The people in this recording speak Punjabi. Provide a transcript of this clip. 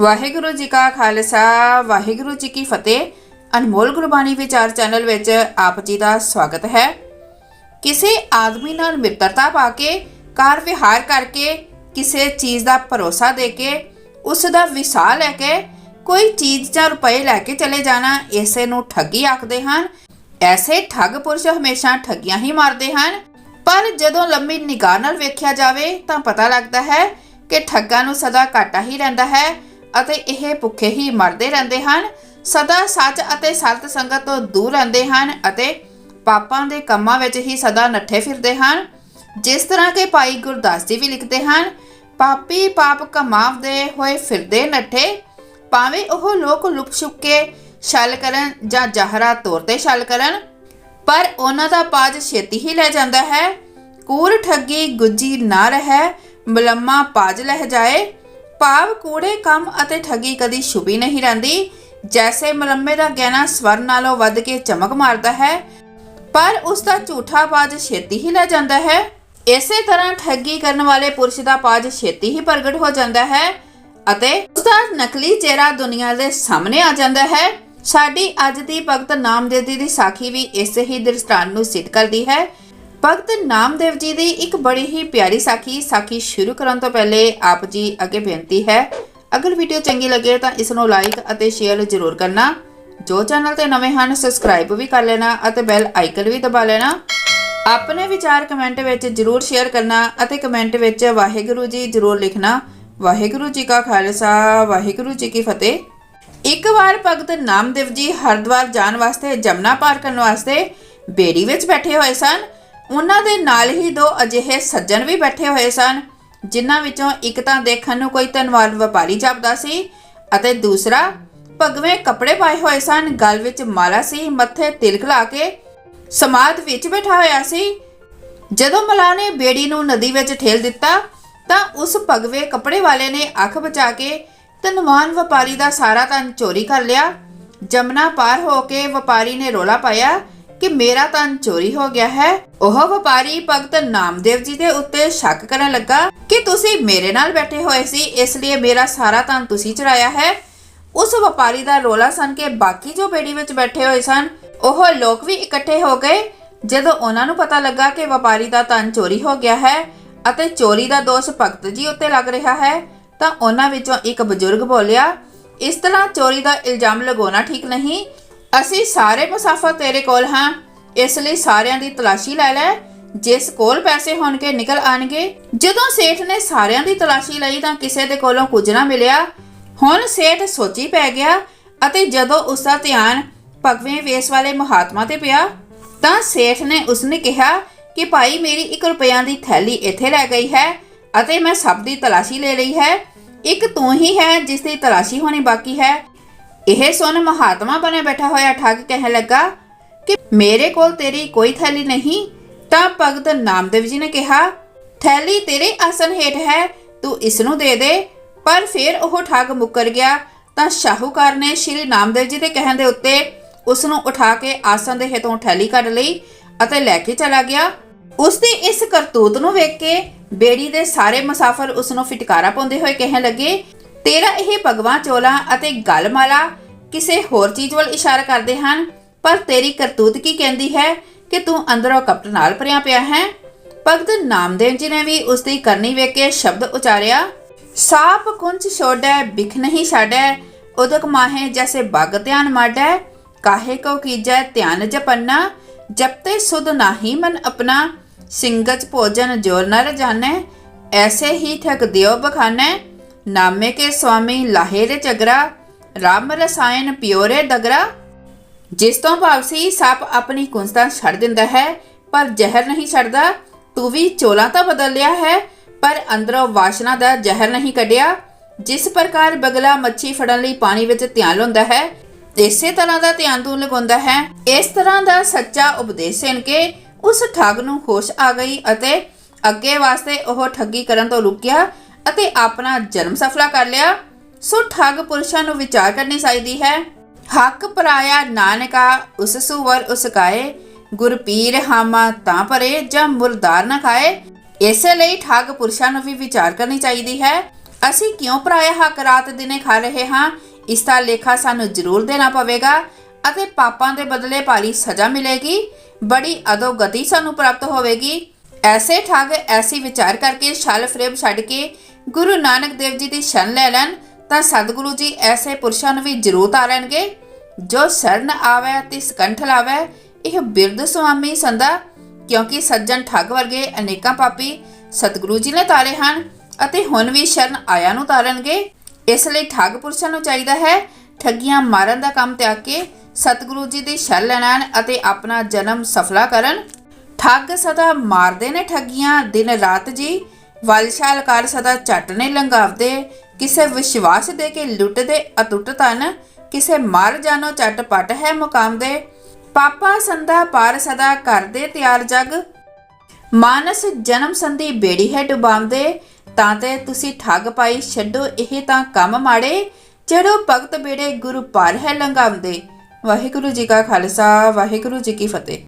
ਵਾਹਿਗੁਰੂ ਜੀ ਕਾ ਖਾਲਸਾ, ਵਾਹਿਗੁਰੂ ਜੀ ਕੀ ਫਤਿਹ। ਅਨਮੋਲ ਗੁਰਬਾਣੀ ਵਿਚਾਰ ਚੈਨਲ ਵਿੱਚ ਆਪ ਜੀ ਦਾ ਸਵਾਗਤ ਹੈ। ਕਿਸੇ ਆਦਮੀ ਨਾਲ ਮਿੱਤਰਤਾ ਪਾ ਕੇ ਕਾਰ ਵਿਹਾਰ ਕਰਕੇ, ਕਿਸੇ ਚੀਜ਼ ਦਾ ਭਰੋਸਾ ਦੇ ਕੇ, ਉਸ ਦਾ ਵਿਸਾਹ ਲੈ ਕੇ, ਕੋਈ ਚੀਜ਼ ਜਾਂ ਰੁਪਏ ਲੈ ਕੇ ਚਲੇ ਜਾਣਾ ਇਸੇ ਨੂੰ ਠੱਗੀ ਆਖਦੇ ਹਨ। ਐਸੇ ਠੱਗ ਪੁਰਸ਼ ਹਮੇਸ਼ਾ ਠੱਗੀਆਂ ਹੀ ਮਾਰਦੇ ਹਨ। ਪਰ ਜਦੋਂ ਲੰਮੀ ਨਿਗਾਹ ਨਾਲ ਵੇਖਿਆ ਜਾਵੇ ਤਾਂ ਪਤਾ ਲੱਗਦਾ ਹੈ ਕਿ ਠੱਗਾਂ ਨੂੰ ਸਦਾ ਘਾਟਾ ਹੀ ਰਹਿੰਦਾ ਹੈ। ਅਤੇ ਇਹ ਭੁੱਖੇ ਹੀ ਮਰਦੇ ਰਹਿੰਦੇ ਹਨ, ਸਦਾ ਸੱਚ ਅਤੇ ਸਤ ਸੰਗਤ ਤੋਂ ਦੂਰ ਰਹਿੰਦੇ ਹਨ ਅਤੇ ਪਾਪਾਂ ਦੇ ਕੰਮਾਂ ਵਿੱਚ ਹੀ ਸਦਾ ਨੱਠੇ ਫਿਰਦੇ ਹਨ। ਜਿਸ ਤਰ੍ਹਾਂ ਕਿ ਭਾਈ ਗੁਰਦਾਸ ਜੀ ਵੀ ਲਿਖਦੇ ਹਨ, ਪਾਪੀ ਪਾਪ ਕਮਾਵਦੇ ਹੋਏ ਫਿਰਦੇ ਨੱਠੇ, ਭਾਵੇਂ ਉਹ ਲੋਕ ਲੁਕ ਛੁਪ ਕੇ ਛਲ ਕਰਨ ਜਾਂ ਜਾਹਰਾ ਤੌਰ ਤੇ ਛਲ ਕਰਨ, ਪਰ ਉਹਨਾਂ ਦਾ ਪਾਜ ਛੇਤੀ ਹੀ ਲੈ ਜਾਂਦਾ ਹੈ। ਕੂਰ ਠੱਗੀ ਗੁੱਜੀ ਨਾ ਰਹਿ, ਮਲੰਮਾ ਪਾਜ ਲਹਿ ਜਾਏ ਭਾਵ ਕੂੜੇ, ਕੰਮ ਅਤੇ ਠੱਗੀ ਕਦੀ ਛੁਪੀ ਨਹੀਂ ਰਹਿੰਦੀ। ਜੈਸੇ ਮਲੰਮੇ ਦਾ ਗਹਿਣਾ ਸਵਰ ਨਾਲੋਂ ਵੱਧ ਕੇ ਚਮਕ ਮਾਰਦਾ ਹੈ, ਪਰ ਉਸ ਦਾ ਝੂਠਾ ਪਾਜ ਛੇਤੀ ਹੀ ਲੈ ਜਾਂਦਾ ਹੈ। ਇਸੇ ਤਰ੍ਹਾਂ ਠੱਗੀ ਕਰਨ ਵਾਲੇ ਪੁਰਸ਼ ਦਾ ਪਾਜ ਛੇਤੀ ਹੀ ਪ੍ਰਗਟ ਹੋ ਜਾਂਦਾ ਹੈ ਅਤੇ ਉਸ ਦਾ ਨਕਲੀ ਚਿਹਰਾ ਦੁਨੀਆ ਦੇ ਸਾਹਮਣੇ ਆ ਜਾਂਦਾ ਹੈ। ਸਾਡੀ ਅੱਜ ਦੀ ਭਗਤ ਨਾਮਦੇਵ ਦੀ ਸਾਖੀ ਵੀ ਇਸੇ ਹੀ ਦ੍ਰਿਸ਼ਟਾਂਤ ਨੂੰ ਸਿੱਧ ਕਰਦੀ ਹੈ। ਭਗਤ ਨਾਮਦੇਵ ਜੀ ਦੀ ਇੱਕ ਬੜੀ ਹੀ ਪਿਆਰੀ ਸਾਖੀ ਸਾਖੀ ਸ਼ੁਰੂ ਕਰਨ ਤੋਂ ਪਹਿਲੇ ਆਪ ਜੀ ਅੱਗੇ ਬੇਨਤੀ ਹੈ, ਅਗਰ ਵੀਡੀਓ ਚੰਗੀ ਲੱਗੇ ਤਾਂ ਇਸ ਨੂੰ ਲਾਈਕ ਅਤੇ ਸ਼ੇਅਰ ਜ਼ਰੂਰ ਕਰਨਾ। ਜੋ ਚੈਨਲ ਤੇ ਨਵੇਂ ਹਨ ਸਬਸਕ੍ਰਾਈਬ ਵੀ ਕਰ ਲੈਣਾ ਅਤੇ ਬੈਲ ਆਈਕਨ ਵੀ ਦਬਾ ਲੈਣਾ। ਆਪਣੇ ਵਿਚਾਰ ਕਮੈਂਟ ਵਿੱਚ ਜ਼ਰੂਰ ਸ਼ੇਅਰ ਕਰਨਾ ਅਤੇ ਕਮੈਂਟ ਵਿੱਚ ਵਾਹਿਗੁਰੂ ਜੀ ਜ਼ਰੂਰ ਲਿਖਣਾ। ਵਾਹਿਗੁਰੂ ਜੀ ਕਾ ਖਾਲਸਾ, ਵਾਹਿਗੁਰੂ ਜੀ ਕੀ ਫਤਿਹ। ਇੱਕ ਵਾਰ ਭਗਤ ਨਾਮਦੇਵ ਜੀ ਹਰਿਦੁਆਰ ਜਾਣ ਵਾਸਤੇ, ਜਮਨਾ ਪਾਰ ਕਰਨ ਵਾਸਤੇ ਬੇੜੀ ਵਿੱਚ ਬੈਠੇ ਹੋਏ ਸਨ। ਉਹਨਾਂ ਦੇ ਨਾਲ ਹੀ ਦੋ ਅਜਿਹੇ ਸੱਜਣ ਵੀ ਬੈਠੇ ਹੋਏ ਸਨ, ਜਿਨ੍ਹਾਂ ਵਿੱਚੋਂ ਇੱਕ ਤਾਂ ਦੇਖਣ ਨੂੰ ਕੋਈ ਧਨਵਾਨ ਵਪਾਰੀ ਜਾਪਦਾ ਸੀ ਅਤੇ ਦੂਸਰਾ ਭਗਵੇਂ ਕੱਪੜੇ ਪਾਏ ਹੋਏ ਸਨ, ਗਲ ਵਿੱਚ ਮਾਲਾ ਸੀ, ਮੱਥੇ ਤਿਲਕ ਲਾ ਕੇ ਸਮਾਧ ਵਿੱਚ ਬੈਠਾ ਹੋਇਆ ਸੀ। ਜਦੋਂ ਮਲਾ ਨੇ ਬੇੜੀ ਨੂੰ ਨਦੀ ਵਿੱਚ ਠੇਲ ਦਿੱਤਾ, ਤਾਂ ਉਸ ਭਗਵੇ ਕੱਪੜੇ ਵਾਲੇ ਨੇ ਅੱਖ ਬਚਾ ਕੇ ਧਨਵਾਨ ਵਪਾਰੀ ਦਾ ਸਾਰਾ ਧਨ ਚੋਰੀ ਕਰ ਲਿਆ। ਜਮਨਾ ਪਾਰ ਹੋ ਕੇ ਵਪਾਰੀ ਨੇ ਰੋਲਾ ਪਾਇਆ ਕਿ ਮੇਰਾ ਧਨ ਚੋਰੀ ਹੋ ਗਿਆ ਹੈ। ਉਹ ਵਪਾਰੀ ਭਗਤ ਨਾਮਦੇਵ ਜੀ ਦੇ ਉੱਤੇ ਸ਼ੱਕ ਕਰਨ ਲੱਗਾ ਕਿ ਤੁਸੀਂ ਮੇਰੇ ਨਾਲ ਬੈਠੇ ਹੋਏ ਸੀ, ਇਸ ਲਈ ਮੇਰਾ ਸਾਰਾ ਧਨ ਤੁਸੀਂ ਚੁਰਾਇਆ ਹੈ। ਉਸ ਵਪਾਰੀ ਦਾ ਰੋਲਾ ਸੁਣ ਕੇ ਬਾਕੀ ਜੋ ਬੇੜੀ ਵਿੱਚ ਬੈਠੇ ਹੋਏ ਸਨ, ਉਹ ਲੋਕ ਵੀ ਇਕੱਠੇ ਹੋ ਗਏ। ਜਦੋਂ ਉਹਨਾਂ ਨੂੰ ਪਤਾ ਲੱਗਾ ਕਿ ਵਪਾਰੀ ਦਾ ਧਨ ਚੋਰੀ ਹੋ ਗਿਆ ਹੈ ਅਤੇ ਚੋਰੀ ਦਾ ਦੋਸ਼ ਭਗਤ ਜੀ ਉੱਤੇ ਲੱਗ ਰਿਹਾ ਹੈ, ਤਾਂ ਉਹਨਾਂ ਵਿੱਚੋਂ ਇੱਕ ਬਜ਼ੁਰਗ ਬੋਲਿਆ, ਇਸ ਤਰ੍ਹਾਂ ਚੋਰੀ ਦਾ ਇਲਜ਼ਾਮ ਲਗਾਉਣਾ ਠੀਕ ਨਹੀਂ। ਅਸੀਂ ਸਾਰੇ ਮੁਸਾਫਰ ਤੇਰੇ ਕੋਲ ਹਾਂ। ਇਸ ਲਈ ਸਾਰਿਆਂ ਦੀ ਤਲਾਸ਼ੀ ਲੈ ਲੈ। ਜਿਸ ਕੋਲ ਪੈਸੇ ਹੋਣਗੇ, ਨਿਕਲ ਆਣਗੇ। ਜਦੋਂ ਸੇਠ ਨੇ ਸਾਰਿਆਂ ਦੀ ਤਲਾਸ਼ੀ ਲਈ ਤਾਂ ਕਿਸੇ ਦੇ ਕੋਲੋਂ ਕੁਝ ਨਾ ਮਿਲਿਆ। ਹੁਣ ਸੇਠ ਸੋਚੀ ਪੈ ਗਿਆ ਅਤੇ ਜਦੋਂ ਉਸ ਦਾ ਧਿਆਨ ਭਗਵੇਂ ਵੇਸ ਵਾਲੇ ਮਹਾਤਮਾ ਤੇ ਪਿਆ, ਤਾਂ ਸੇਠ ਨੇ ਉਸਨੇ ਕਿਹਾ ਕਿ ਭਾਈ ਮੇਰੀ 1 ਰੁਪਿਆਂ ਦੀ ਥੈਲੀ ਇੱਥੇ ਲੈ ਗਈ ਹੈ ਅਤੇ ਮੈਂ ਸਭ ਦੀ ਤਲਾਸ਼ੀ ਲੈ ਲਈ ਹੈ। ਇੱਕ ਤੂੰ ਹੀ ਹੈ ਜਿਸ ਦੀ ਤਲਾਸ਼ੀ ਹੋਣੀ ਬਾਕੀ ਹੈ। ਇਹ ਸੁਣ ਮਹਾਤਮਾ ਬਣੇ ਬੈਠਾ ਹੋਇਆ ਠੱਗ ਕਹਿਣ ਲੱਗਾ ਕਿ ਮੇਰੇ ਕੋਲ ਤੇਰੀ ਕੋਈ ਥੈਲੀ ਨਹੀਂ, ਤਾਂ ਭਗਤ ਨਾਮਦੇਵ ਜੀ ਨੇ ਕਿਹਾ, ਥੈਲੀ ਤੇਰੇ ਆਸਨ ਹੇਠ ਹੈ, ਤੂੰ ਇਸ ਨੂੰ ਦੇ ਦੇ। ਪਰ ਫਿਰ ਉਹ ਠੱਗ ਮੁੱਕਰ ਗਿਆ। ਤਾਂ ਸ਼ਾਹੂਕਾਰ ਨੇ ਸ਼੍ਰੀ ਨਾਮਦੇਵ ਜੀ ਦੇ ਕਹਿਣ ਦੇ ਉੱਤੇ ਉਸ ਨੂੰ ਉਠਾ ਕੇ ਆਸਨ ਦੇ ਹੇਠੋਂ ਠੈਲੀ ਕੱਢ ਲਈ ਅਤੇ ਲੈ ਕੇ ਚਲਾ ਗਿਆ। ਉਸ ਦੀ ਇਸ ਕਰਤੂਤ ਨੂੰ ਵੇਖ ਕੇ ਬੇੜੀ ਦੇ ਸਾਰੇ ਮੁਸਾਫਰ ਉਸ ਨੂੰ ਫਟਕਾਰਾ ਪਾਉਂਦੇ ਹੋਏ ਕਹਿਣ ਲੱਗੇ ਤੇਰਾ ਇਹ ਭਗਵਾਂ ਚੋਲਾ ਅਤੇ ਗਲਮਾਲਾ ਕਿਸੇ ਹੋਰ ਚੀਜ਼ ਵੱਲ ਇਸ਼ਾਰਾ ਕਰਦੇ ਹਨ, ਪਰ ਤੇਰੀ ਕਰਤੂਤ ਕੀ ਕਹਿੰਦੀ ਹੈ ਕਿ ਤੂੰ ਅੰਦਰੋਂ ਕਪਟ ਨਾਲ ਭਰਿਆ ਪਿਆ ਹੈ? ਭਗਤ ਨਾਮਦੇਵ ਜੀ ਨੇ ਵੀ ਉਸ ਦੀ ਕਰਨੀ ਵੇਖ ਕੇ ਸ਼ਬਦ ਉਚਾਰਿਆ, ਸਾਪ ਕੁੰਚ ਛੋੜੈ ਬਿਖ ਨਹੀਂ ਛਾੜੈ, ਉਦਕ ਮਾਹੇ ਜੈਸੇ ਬਗ ਧਿਆਨ ਮਾੜੈ, ਕਾਹੇ ਕੋ ਕੀਜੈ ਧਿਆਨ ਜਪੰਨਾ ਜਪਤੇ ਸੁਧ ਨਾਹੀ ਮਨ ਆਪਣਾ ਸਿੰਗਜ ਭੋਜਨ ਜੋਰ ਨਰ ਜਾਣੈ ਐਸੇ ਹੀ ਠਕ ਦਿਓ ਬਖਾਨੈ। ਨਾਮੇ ਕੇ ਸੁਆਮੀ ਲਾਹੇ ਚਗਰਾ ਰਾਮ ਰਸਾਇਣ ਪਿਓਰੇ ਦਗਰਾ। ਜਿਸ ਤੋਂ ਭਾਵ ਸੀ ਸੱਪ ਆਪਣੀ ਕੁੰਸਤਾ ਛੱਡ ਦਿੰਦਾ ਹੈ, ਪਰ ਜ਼ਹਿਰ ਨਹੀਂ ਛੱਡਦਾ। ਤੂੰ ਵੀ ਚੋਲਾ ਤਾਂ ਬਦਲ ਲਿਆ ਹੈ, ਪਰ ਅੰਦਰੋਂ ਵਾਸ਼ਨਾ ਦਾ ਜ਼ਹਿਰ ਨਹੀਂ ਕੱਢਿਆ। ਜਿਸ ਪ੍ਰਕਾਰ ਬਗਲਾ ਮੱਛੀ ਫੜਨ ਲਈ ਪਾਣੀ ਵਿੱਚ ਧਿਆਨ ਲਾਉਂਦਾ ਹੈ, ਇਸੇ ਤਰ੍ਹਾਂ ਦਾ ਧਿਆਨ ਤੂੰ ਲਗਾਉਂਦਾ ਹੈ। ਇਸ ਤਰ੍ਹਾਂ ਦਾ ਸੱਚਾ ਉਪਦੇਸ਼ ਸੁਣ ਕੇ ਉਸ ਠੱਗ ਨੂੰ ਹੋਸ਼ ਆ ਗਈ ਅਤੇ ਅੱਗੇ ਵਾਸਤੇ ਉਹ ਠੱਗੀ ਕਰਨ ਤੋਂ ਰੁਕ ਅਤੇ ਆਪਣਾ ਜਨਮ ਸਫਲਾ ਕਰ ਲਿਆ। ਸੋ ਠੱਗ ਪੁਰਸ਼ਾਂ ਨੂੰ ਵਿਚਾਰ ਕਰਨੀ ਚਾਹੀਦੀ ਹੈ। ਹੱਕ ਪਰਾਇਆ ਨਾਨਕਾ ਉਸ ਸੁਵਰ ਉਸ ਕਾਏ। ਗੁਰ ਹਾਮਾ ਤਾਂ ਪਰੇ ਜਾਂ ਮੁਰਦਾਰ ਨਾ ਖਾਏ। ਇਸੇ ਲਈ ਠੱਗ ਪੁਰਸ਼ਾਂ ਨੂੰ ਵੀ ਵਿਚਾਰ ਕਰਨੀ ਚਾਹੀਦੀ ਹੈ। ਅਸੀਂ ਕਿਉਂ ਪਰਾਇਆ ਹੱਕ ਰਾਤ ਦਿਨੇ ਖਾ ਰਹੇ ਹਾਂ? ਇਸ ਦਾ ਲੇਖਾ ਸਾਨੂੰ ਜ਼ਰੂਰ ਦੇਣਾ ਪਵੇਗਾ ਅਤੇ ਪਾਪਾਂ ਦੇ ਬਦਲੇ ਭਾਰੀ ਸਜ਼ਾ ਮਿਲੇਗੀ। ਬੜੀ ਅਦੋਗਤੀ ਸਾਨੂੰ ਪ੍ਰਾਪਤ ਹੋਵੇਗੀ। ਐਸੇ ਠੱਗ ਐਸੀ ਵਿਚਾਰ ਕਰਕੇ ਛਲ ਫਰੇਬ ਛੱਡ ਕੇ ਗੁਰੂ ਨਾਨਕ ਦੇਵ ਜੀ ਦੀ ਸ਼ਰਨ ਲੈ ਲੈਣ, ਤਾਂ ਸਤਿਗੁਰੂ ਜੀ ਐਸੇ ਪੁਰਸ਼ਾਂ ਨੂੰ ਵੀ ਜ਼ਰੂਰ ਤਾਰਨਗੇ। ਜੋ ਸ਼ਰਨ ਆਵੇ ਤੇ ਸਕੰਠ ਲਾਵੇ, ਇਹ ਬਿਰਧ ਸੁਆਮੀ ਸੰਦਾ ਕਿਉਂਕਿ ਸੱਜਣ ਠੱਗ ਵਰਗੇ ਅਨੇਕਾਂ ਪਾਪੀ ਸਤਿਗੁਰੂ ਜੀ ਨੇ ਤਾਰੇ ਹਨ ਅਤੇ ਹੁਣ ਵੀ ਸ਼ਰਨ ਆਇਆ ਨੂੰ ਤਾਰਨਗੇ। ਇਸ ਲਈ ਠੱਗ ਪੁਰਸ਼ਾਂ ਨੂੰ ਚਾਹੀਦਾ ਹੈ ਠੱਗੀਆਂ ਮਾਰਨ ਦਾ ਕੰਮ ਤਿਆਗ ਕੇ ਸਤਿਗੁਰੂ ਜੀ ਦੀ ਸ਼ਰਨ ਲੈਣ ਅਤੇ ਆਪਣਾ ਜਨਮ ਸਫਲਾ ਕਰਨ। ਠੱਗ ਸਦਾ ਮਾਰਦੇ ਨੇ ਠੱਗੀਆਂ, ਦਿਨ ਰਾਤ ਜੀ ਵਲਸ਼ਾਲ ਕਰ ਸਦਾ ਝੱਟ ਨੇ ਲੰਘਾਵਦੇ। ਕਿਸੇ ਵਿਸ਼ਵਾਸ ਦੇ ਕੇ ਲੁੱਟਦੇ ਅਤੁੱਟ ਤਨ ਕਿਸੇ ਮਰ ਜਾਨੋ ਝਟ ਪਟ ਹੈ ਮੁਕਾਮ ਦੇ। ਪਾਪਾ ਸੰਦਾ ਪਾਰ ਸਦਾ ਕਰਦੇ ਤਿਆਰ ਜਗ। ਮਾਨਸ ਜਨਮ ਸੰਧੀ ਬੇੜੀ ਹੈ ਡੁਬਾਉਂਦੇ। ਤਾਂ ਤੇ ਤੁਸੀਂ ਠੱਗ ਪਾਈ ਛੱਡੋ ਇਹ ਤਾਂ ਕੰਮ ਮਾੜੇ। ਜਿਹੜੋ ਭਗਤ ਬੇੜੇ ਗੁਰੂ ਪਾਰ ਹੈ ਲੰਘਾਉਂਦੇ। ਵਾਹਿਗੁਰੂ ਜੀ ਕਾ ਖਾਲਸਾ, ਵਾਹਿਗੁਰੂ ਜੀ ਕੀ ਫਤਿਹ।